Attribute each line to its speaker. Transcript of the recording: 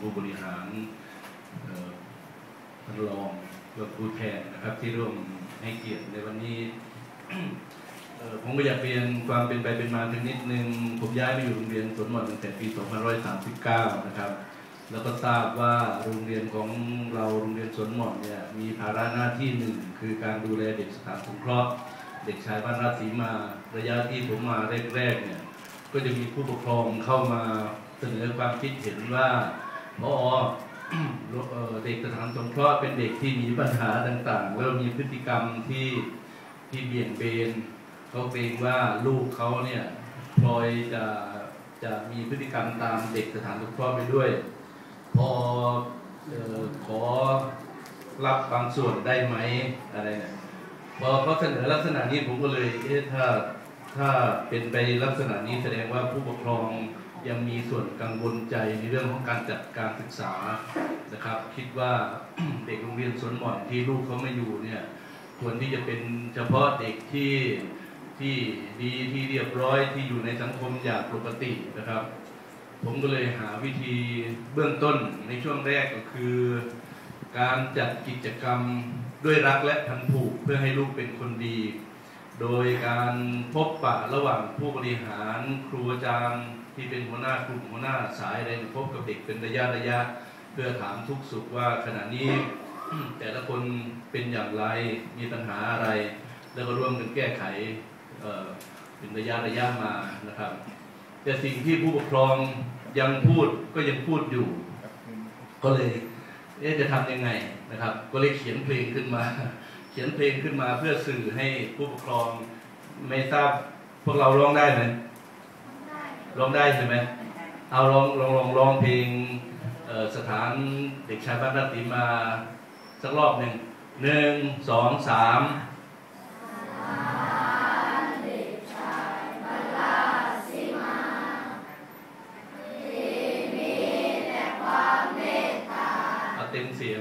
Speaker 1: ผู้บริหารท่านรองและผู้แทนนะครับ ที่ร่วมให้เกียรติในวันนี้ผมก็อยากเรียนความเป็นไปเป็นมาถึงนิดนึง ผมย้ายมาอยู่โรงเรียนสวนหมอนตั้งแต่ปี 2539 นะครับ แล้วก็ทราบว่าโรงเรียนของเราโรงเรียนสวนหมอนเนี่ยมีภาระหน้าที่หนึ่งคือการดูแลเด็กสถานสงเคราะห์เด็กชายบ้านราศีมาระยะที่ผมมาแรกๆเนี่ยก็จะมีผู้ปกครองเข้ามาเสนอความคิดเห็นว่า พอเด็กสถานสงเคราะห์เป็นเด็กที่มีปัญหาต่างๆ แล้วมีพฤติกรรมที่ที่เบี่ยงเบนเขาเกรงว่าลูกเขาเนี่ยพลอยจะจะมีพฤติกรรมตามเด็กสถานสงเคราะห์ไปด้วย พออขอรับบางส่วนได้ไหมอะไรเนี่ยพอเขาเสนอลักษณะนี้ผมก็เลยเอ๊ะถ้าถ้าเป็นไปลักษณะนี้แสดงว่าผู้ปกครอง ยังมีส่วนกังวลใจในเรื่องของการจัดการศึกษานะครับ คิดว่าเด็กโรงเรียนสวนหม่อนที่ลูกเขาไม่อยู่เนี่ยควรที่จะเป็นเฉพาะเด็กที่ที่ดีที่เรียบร้อยที่อยู่ในสังคมอย่างปกตินะครับ ผมก็เลยหาวิธีเบื้องต้นในช่วงแรกก็คือ การจัดกิจกรรมด้วยรักและพันผูกเพื่อให้ลูกเป็นคนดี โดยการพบปะระหว่างผู้บริหารครูอาจารย์ที่เป็นหัวหน้ากลุ่มหัวหน้าสายอะไรพบกับเด็กเป็นระยะระยะ เพื่อถามทุกสุขว่าขณะนี้ แต่ละคนเป็นอย่างไรมีปัญหาอะไร แล้วก็ร่วมกันแก้ไขเป็นระยะระยะมานะครับ แต่สิ่งที่ผู้ปกครองยังพูดก็ยังพูดอยู่ ก็เลยเอ๊ะจะทำยังไงนะครับ ก็เลยเขียนเพลงขึ้นมา เขียนเพลงขึ้นมาเพื่อสื่อให้ผู้ปกครองไม่ทราบพวกเราร้องได้ไหมร้องได้ใช่ไหมเอาลองลองลองร้องเพลงสถานเด็กชายบ้านรัติมาสักรอบหนึ่งหนึ่งสองสามเต็มเสียง